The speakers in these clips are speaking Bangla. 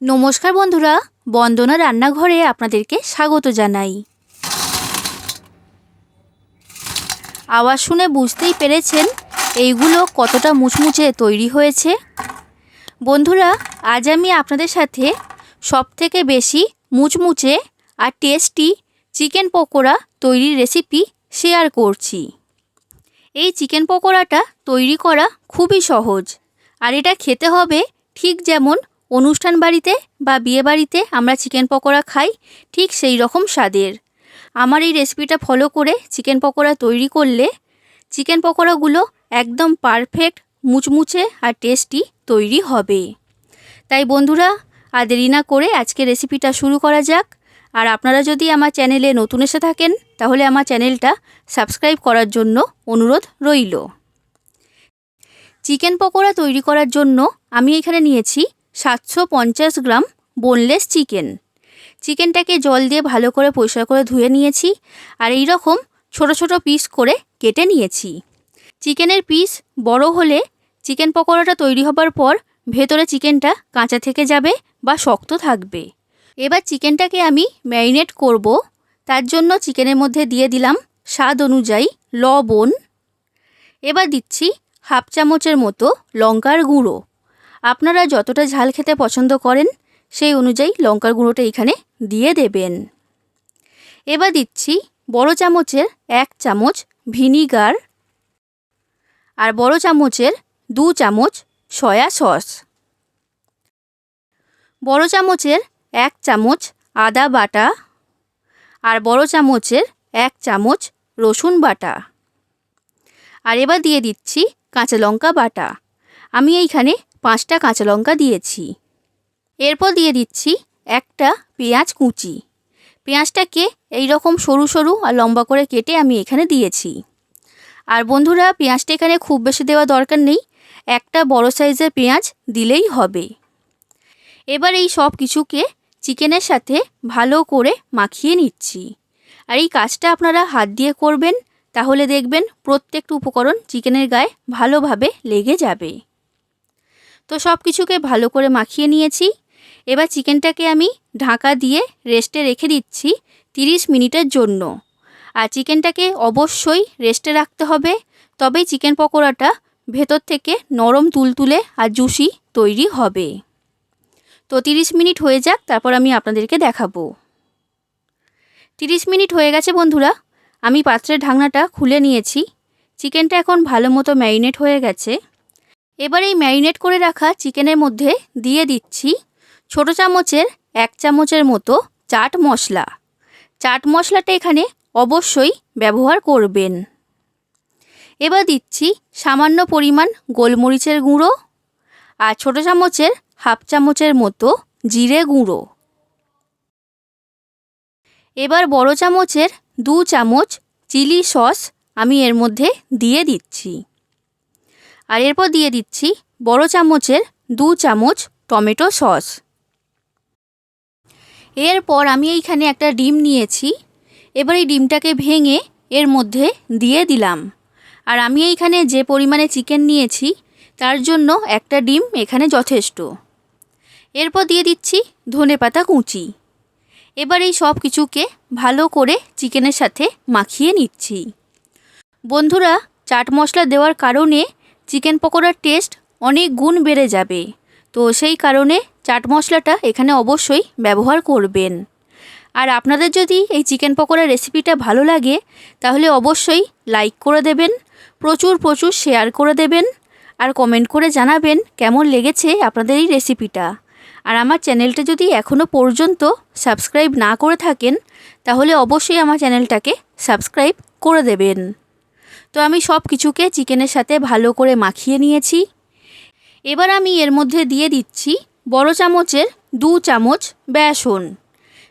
নমস্কার বন্ধুরা, বন্দনা রান্নাঘরে আপনাদেরকে স্বাগত জানাই। আওয়াজ শুনে বুঝতেই পেরেছেন এইগুলো কতটা মুচমুচে তৈরি হয়েছে। বন্ধুরা, আজ আমি আপনাদের সাথে সবথেকে বেশি মুচমুচে আর টেস্টি চিকেন পকোড়া তৈরির রেসিপি শেয়ার করছি। এই চিকেন পকোড়াটা তৈরি করা খুবই সহজ, আর এটা খেতে হবে ঠিক যেমন অনুষ্ঠান বাড়িতে বা বিয়ে বাড়িতে আমরা চিকেন পকোড়া খাই, ঠিক সেই রকম স্বাদের। আমার এই রেসিপিটা ফলো করে চিকেন পকোড়া তৈরি করলে চিকেন পকোড়াগুলো একদম পারফেক্ট, মুচমুচে আর টেস্টি তৈরি হবে। তাই বন্ধুরা, আর দেরি না করে আজকে রেসিপিটা শুরু করা যাক। আর আপনারা যদি আমার চ্যানেলে নতুন এসে থাকেন, তাহলে আমার চ্যানেলটা সাবস্ক্রাইব করার জন্য অনুরোধ রইল। চিকেন পকোড়া তৈরি করার জন্য আমি এখানে নিয়েছি সাতশো পঞ্চাশ গ্রাম বোনলেস চিকেন চিকেনটাকে জল দিয়ে ভালো করে পরিষ্কার করে ধুয়ে নিয়েছি আর এই রকম ছোট ছোট পিস করে কেটে নিয়েছি। চিকেনের পিস বড় হলে চিকেন পকোড়াটা তৈরি হবার পর ভেতরে চিকেনটা কাঁচা থেকে যাবে বা শক্ত থাকবে। এবার চিকেনটাকে আমি ম্যারিনেট করব। তার জন্য চিকেনের মধ্যে দিয়ে দিলাম স্বাদ অনুযায়ী লবণ। এবার দিচ্ছি হাফ চামচের মতো লঙ্কার গুঁড়ো। আপনারা যতটা ঝাল খেতে পছন্দ করেন, সেই অনুযায়ী লঙ্কার গুঁড়োটা এখানে দিয়ে দেবেন। এবার দিচ্ছি বড় চামচের এক চামচ ভিনিগার আর বড় চামচের দু চামচ সয়া সস। বড় চামচের এক চামচ আদা বাটা আর বড় চামচের এক চামচ রসুন বাটা। আর এবার দিয়ে দিচ্ছি কাঁচা লঙ্কা বাটা। আমি এইখানে পাঁচটা কাঁচা লঙ্কা দিয়েছি। এরপর দিয়ে দিচ্ছি একটা পেঁয়াজ কুচি। পেঁয়াজটাকে এই রকম সরু সরু আর লম্বা করে কেটে আমি এখানে দিয়েছি। আর বন্ধুরা, পেঁয়াজটা এখানে খুব বেশি দেওয়া দরকার নেই। একটা বড় সাইজের পেঁয়াজ দিলেই হবে। এবার এই সব কিছুকে চিকেনের সাথে ভালো করে মাখিয়ে নিচ্ছি। আর এই কাজটা আপনারা হাত দিয়ে করবেন, তাহলে দেখবেন প্রত্যেকটা উপকরণ চিকেনের গায়ে ভালোভাবে লেগে যাবে। তো সব কিছুকে ভালো করে মাখিয়ে নিয়েছি। এবার চিকেনটাকে আমি ঢাকা দিয়ে রেস্টে রেখে দিচ্ছি তিরিশ মিনিটের জন্য। আর চিকেনটাকে অবশ্যই রেস্টে রাখতে হবে, তবেই চিকেন পকোড়াটা ভেতর থেকে নরম তুলতুলে আর জুসি তৈরি হবে। তো তিরিশ মিনিট হয়ে যাক, তারপর আমি আপনাদেরকে দেখাবো। তিরিশ মিনিট হয়ে গেছে বন্ধুরা, আমি পাত্রের ঢাকনাটা খুলে নিয়েছি। চিকেনটা এখন ভালো মতো ম্যারিনেট হয়ে গেছে। এবার এই ম্যারিনেট করে রাখা চিকেনের মধ্যে দিয়ে দিচ্ছি ছোট চামচের এক চামচের মতো চাট মশলা। চাট মশলাটা এখানে অবশ্যই ব্যবহার করবেন। এবার দিচ্ছি সামান্য পরিমাণ গোলমরিচের গুঁড়ো আর ছোট চামচের হাফ চামচের মতো জিরে গুঁড়ো। এবার বড় চামচের দু চামচ চিলি সস আমি এর মধ্যে দিয়ে দিচ্ছি। আর এরপর দিয়ে দিচ্ছি বড় চামচের দু চামচ টমেটো সস। এরপর আমি এইখানে একটা ডিম নিয়েছি। এবার এই ডিমটাকে ভেঙে এর মধ্যে দিয়ে দিলাম। আর আমি এইখানে যে পরিমাণে চিকেন নিয়েছি, তার জন্য একটা ডিম এখানে যথেষ্ট। এরপর দিয়ে দিচ্ছি ধনে পাতা কুচি। এবার এই সব কিছুকে ভালো করে চিকেনের সাথে মাখিয়ে নিচ্ছি। বন্ধুরা, চাট মশলা দেওয়ার কারণে চিকেন পকোড়ার টেস্ট অনেক গুণ বেড়ে যাবে। তো সেই কারণে চাট মশলাটা এখানে অবশ্যই ব্যবহার করবেন। আর আপনাদের যদি এই চিকেন পকোড়ার রেসিপিটা ভালো লাগে, তাহলে অবশ্যই লাইক করে দেবেন, প্রচুর প্রচুর শেয়ার করে দেবেন, আর কমেন্ট করে জানাবেন কেমন লেগেছে আপনাদের এই রেসিপিটা। আর আমার চ্যানেলটা যদি এখনও পর্যন্ত সাবস্ক্রাইব না করে থাকেন, তাহলে অবশ্যই আমার চ্যানেলটাকে সাবস্ক্রাইব করে দেবেন। তো আমি সব কিছুকে চিকেনের সাথে ভালো করে মাখিয়ে নিয়েছি। এবার আমি এর মধ্যে দিয়ে দিচ্ছি বড় চামচের দু চামচ বেসন।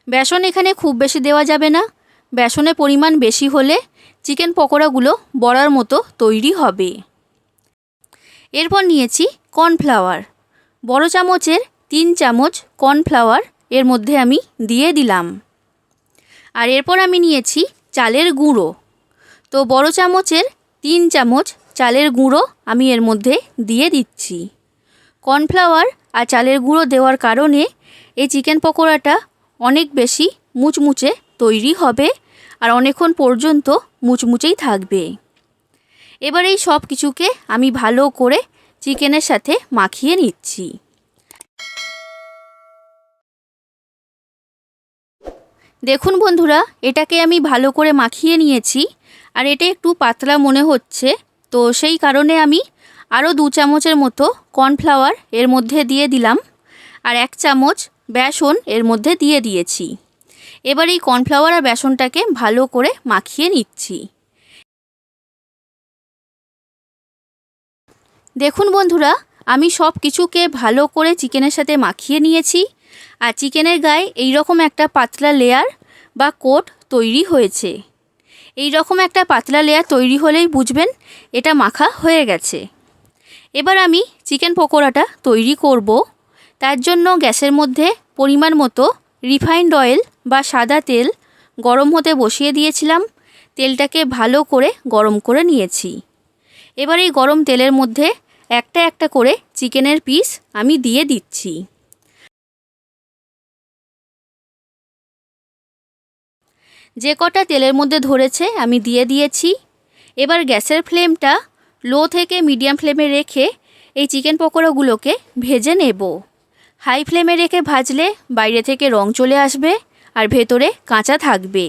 বেসন এখানে খুব বেশি দেওয়া যাবে না। বেসনের পরিমাণ বেশি হলে চিকেন পকোড়াগুলো বড়ার মতো তৈরি হবে। এরপর নিয়েছি কর্নফ্লাওয়ার। বড় চামচের তিন চামচ কর্নফ্লাওয়ার এর মধ্যে আমি দিয়ে দিলাম। আর এরপর আমি নিয়েছি চালের গুঁড়ো। তো বড় চামচের তিন চামচ চালের গুঁড়ো আমি এর মধ্যে দিয়ে দিচ্ছি। কর্নফ্লাওয়ার আর চালের গুঁড়ো দেওয়ার কারণে এই চিকেন পকোড়াটা অনেক বেশি মুচমুচে তৈরি হবে আর অনেকক্ষণ পর্যন্ত মুচমুচেই থাকবে। এবার এই সব কিছুকে আমি ভালো করে চিকেনের সাথে মাখিয়ে নিচ্ছি। দেখুন বন্ধুরা, এটাকে আমি ভালো করে মাখিয়ে নিয়েছি, আর এটা একটু পাতলা মনে হচ্ছে, তো সেই কারণে আমি আরও দু চামচের মতো কর্নফ্লাওয়ার এর মধ্যে দিয়ে দিলাম, আর এক চামচ বেসন এর মধ্যে দিয়ে দিয়েছি। এবার এই কর্নফ্লাওয়ার আর বেসনটাকে ভালো করে মাখিয়ে নিচ্ছি। দেখুন বন্ধুরা, আমি সব কিছুকে ভালো করে চিকেনের সাথে মাখিয়ে নিয়েছি আর চিকেনের গায়ে এই রকম একটা পাতলা লেয়ার বা কোট তৈরি হয়েছে। এই রকম একটা পাতলা লেয়ার তৈরি হলেই বুঝবেন এটা মাখা হয়ে গেছে। এবার আমি চিকেন পকোড়াটা তৈরি করব। তার জন্য গ্যাসের মধ্যে পরিমাণ মতো রিফাইন্ড অয়েল বা সাদা তেল গরম হতে বসিয়ে দিয়েছিলাম। তেলটাকে ভালো করে গরম করে নিয়েছি। এবার এই গরম তেলের মধ্যে একটা একটা করে চিকেনের পিস আমি দিয়ে দিচ্ছি। যে কটা তেলের মধ্যে ধরেছে আমি দিয়ে দিয়েছি। এবার গ্যাসের ফ্লেমটা লো থেকে মিডিয়াম ফ্লেমে রেখে এই চিকেন পকোড়াগুলোকে ভেজে নেব। হাই ফ্লেমে রেখে ভাজলে বাইরে থেকে রং চলে আসবে আর ভেতরে কাঁচা থাকবে।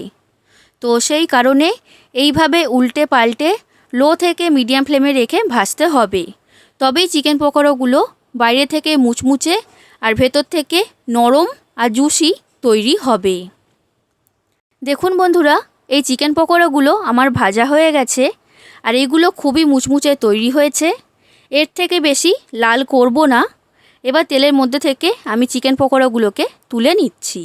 তো সেই কারণে এইভাবে উল্টে পাল্টে লো থেকে মিডিয়াম ফ্লেমে রেখে ভাজতে হবে। তবেই চিকেন পকোড়াগুলো বাইরে থেকে মুচমুচে আর ভেতর থেকে নরম আর জুসি তৈরি হবে। দেখুন বন্ধুরা, এই চিকেন পকোড়াগুলো আমার ভাজা হয়ে গেছে আর এইগুলো খুবই মুচমুচে তৈরি হয়েছে। এর থেকে বেশি লাল করব না। এবার তেলের মধ্যে থেকে আমি চিকেন পকোড়াগুলোকে তুলে নিচ্ছি।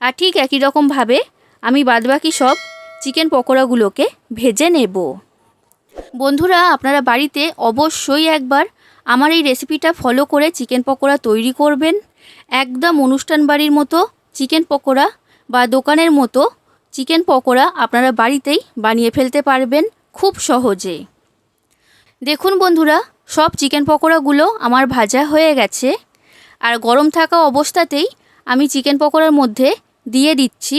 আর ঠিক একই রকমভাবে আমি বাদবাকি সব চিকেন পকোড়াগুলোকে ভেজে নেব। বন্ধুরা, আপনারা বাড়িতে অবশ্যই একবার আমার এই রেসিপিটা ফলো করে চিকেন পকোড়া তৈরি করবেন। একদম অনুষ্ঠান বাড়ির মতো চিকেন পকোড়া বা দোকানের মতো চিকেন পকোড়া আপনারা বাড়িতেই বানিয়ে ফেলতে পারবেন খুব সহজে। দেখুন বন্ধুরা, সব চিকেন পকোড়াগুলো আমার ভাজা হয়ে গেছে। আর গরম থাকা অবস্থাতেই আমি চিকেন পকোড়ার মধ্যে দিয়ে দিচ্ছি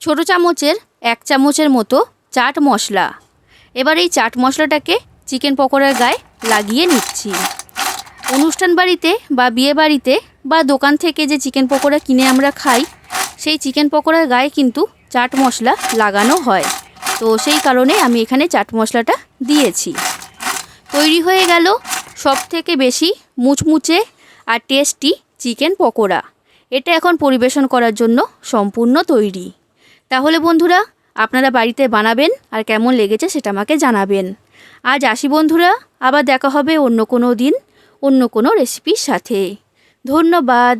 ছোট চামচের এক চামচের মতো চাট মশলা। এবার এই চাট মশলাটাকে চিকেন পকোড়ার গায়ে লাগিয়ে নিচ্ছি। অনুষ্ঠান বাড়িতে বা বিয়ে বাড়িতে বা দোকান থেকে যে চিকেন পকোড়া কিনে আমরা খাই সেই চিকেন পকোড়ার গায়ে কিন্তু চাট মশলা লাগানো হয়। তো সেই কারণে আমি এখানে চাট মশলাটা দিয়েছি। তৈরি হয়ে গেল সব থেকে বেশি মুচমুচে আর টেস্টি চিকেন পকোড়া। এটা এখন পরিবেশন করার জন্য সম্পূর্ণ তৈরি। তাহলে বন্ধুরা, আপনারা বাড়িতে বানাবেন আর কেমন লেগেছে সেটা আমাকে জানাবেন। আজ আসি বন্ধুরা, আবার দেখা হবে অন্য কোনো দিন, অন্য কোনো রেসিপির সাথে। ধন্যবাদ।